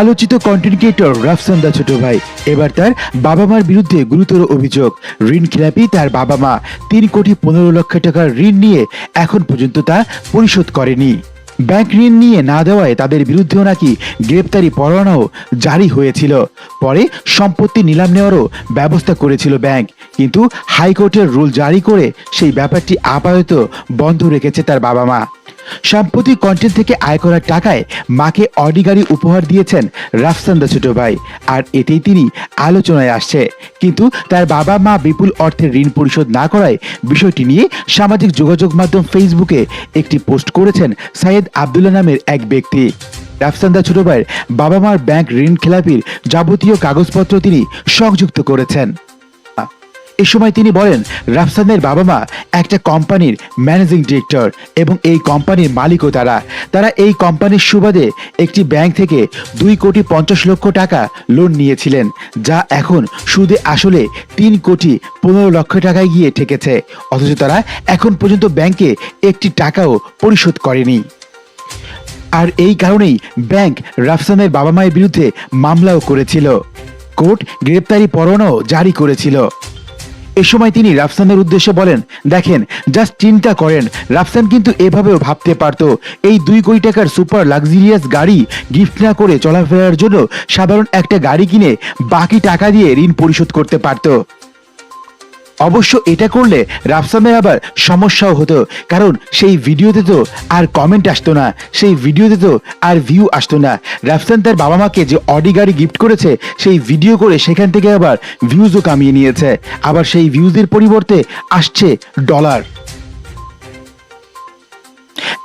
আলোচিত content creator রাফসান্দা ছোট ভাই। এবার তার বাবা মার বিরুদ্ধে গুরুতর অভিযোগ। ঋণ খেলাপি তার বাবা মা তিন কোটি পনেরো লক্ষ টাকার ঋণ নিয়ে এখন পর্যন্ত তা পরিশোধ করেনি। ব্যাংক ঋণ নিয়ে না দেওয়ায় তাদের বিরুদ্ধেও নাকি গ্রেপ্তারি পরোয়ানাও জারি হয়েছিল। পরে সম্পত্তি নিলাম নেওয়ারও ব্যবস্থা করেছিল ব্যাংক। কিন্তু হাইকোর্টের রুল জারি করে সেই ব্যাপারটি আপাতত বন্ধ রেখেছে তার বাবা মা সাম্প্রতিক কন্টেন্ট থেকে আয় করার টাকায় মাকে অডি গাড়ি উপহার দিয়েছেন রাফসান্দা ছোট ভাই। আর এতেই তিনি আলোচনায় আসছে। কিন্তু তার বাবা মা বিপুল অর্থের ঋণ পরিশোধ না করায় বিষয়টি নিয়ে সামাজিক যোগাযোগ মাধ্যম ফেসবুকে একটি পোস্ট করেছেন সাইয়েদ আবদুল্লাহ নামের এক ব্যক্তি। রাফসান্দা ছোট ভাইয়ের বাবা মার ব্যাংক ঋণ খেলাপির যাবতীয় কাগজপত্র তিনি সংযুক্ত করেছেন। এ সময় তিনি বলেন, রাফসানের বাবা মা একটা কোম্পানির ম্যানেজিং ডিরেক্টর এবং এই কোম্পানির মালিকও তারা। তারা এই কোম্পানির সুবাদে একটি ব্যাংক থেকে দুই কোটি পঞ্চাশ লক্ষ টাকা লোন নিয়েছিলেন, যা এখন সুদে আসলে তিন কোটি পনেরো লক্ষ টাকায় গিয়ে ঠেকেছে। অথচ তারা এখন পর্যন্ত ব্যাংকে একটি টাকাও পরিশোধ করেনি। আর এই কারণেই ব্যাংক রাফসানের বাবা মায়ের বিরুদ্ধে মামলাও করেছিল। কোর্ট গ্রেপ্তারি পরোয়ানাও জারি করেছিল। এ সময় তিনি রাফসানের উদ্দেশ্যে বলেন, দেখেন জাস্ট চিন্তা করেন। রাফসান কিন্তু এভাবেও ভাবতে পারত, এই দুই কোটি টাকার সুপার লাক্সারিয়াস গাড়ি গিফট না করে চলাফেরার জন্য সাধারণ একটা গাড়ি কিনে বাকি টাকা দিয়ে ঋণ পরিশোধ করতে পারতো। অবশ্য এটা করলে রাফসানের আবার সমস্যাও হতো, কারণ সেই ভিডিওতে তো আর কমেন্ট আসতো না, সেই ভিডিওতে তো আর ভিউ আসতো না। রাফসান তার বাবা মাকে যে অডি গাড়ি গিফট করেছে, সেই ভিডিও করে সেখান থেকে আবার ভিউজও কামিয়ে নিয়েছে। আবার সেই ভিউজের পরিবর্তে আসছে ডলার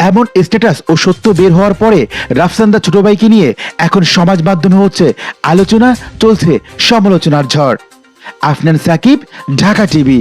এমন স্ট্যাটাস ও সত্য বের হওয়ার পরে রাফসান্দা ছোট ভাইকে নিয়ে এখন সমাজ মাধ্যমে হচ্ছে আলোচনা, চলছে সমালোচনার ঝড়। আফনান সাকিব ঢাকা টিভি